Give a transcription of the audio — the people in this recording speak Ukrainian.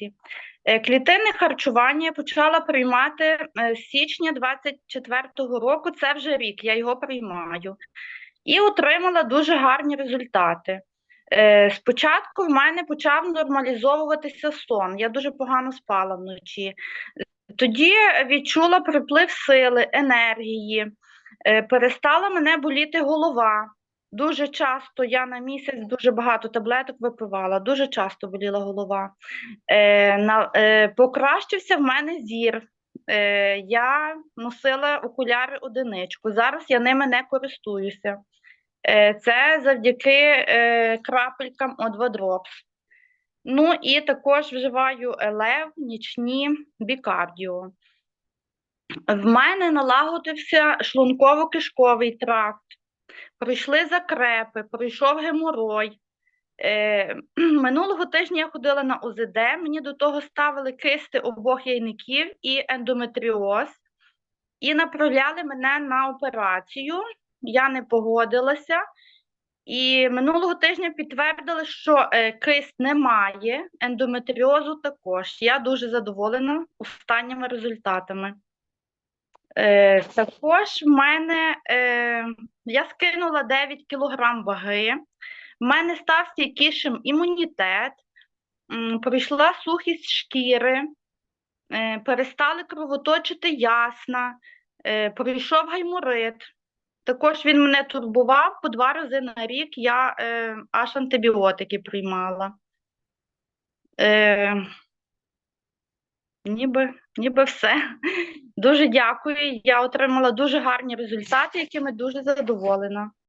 місяці. Е, Клітинне харчування почала приймати е, з січня 24-го року, це вже рік, я його приймаю. І отримала дуже гарні результати. Е, Спочатку в мене почав нормалізовуватися сон. Я дуже погано спала вночі. Тоді відчула приплив сили, енергії, перестала мене боліти голова. Дуже часто я на місяць дуже багато таблеток випивала, дуже часто боліла голова. Е, на, е, покращився в мене зір. Е, я носила окуляри одиничку. Зараз я ними не користуюся. Е, це завдяки е, крапелькам O2 Drops. Ну і також вживаю елев, нічні, бікардіо. В мене налагодився шлунково-кишковий тракт, пройшли закрепи, пройшов геморой. Е, минулого тижня я ходила на ОЗД, мені до того ставили кисти обох яйників і ендометріоз, і направляли мене на операцію. Я не погодилася. І минулого тижня підтвердили, що е, кисть немає, ендометріозу також. Я дуже задоволена останніми результатами. Е, також в мене е, я скинула 9 кілограм ваги, в мене став стійкішим імунітет, м, пройшла сухість шкіри, е, перестали кровоточити ясна, е, пройшов гайморит. Також він мене турбував по два рази на рік. Я е, аж антибіотики приймала. Е, ніби, ніби все. Дуже дякую. Я отримала дуже гарні результати, якими дуже задоволена.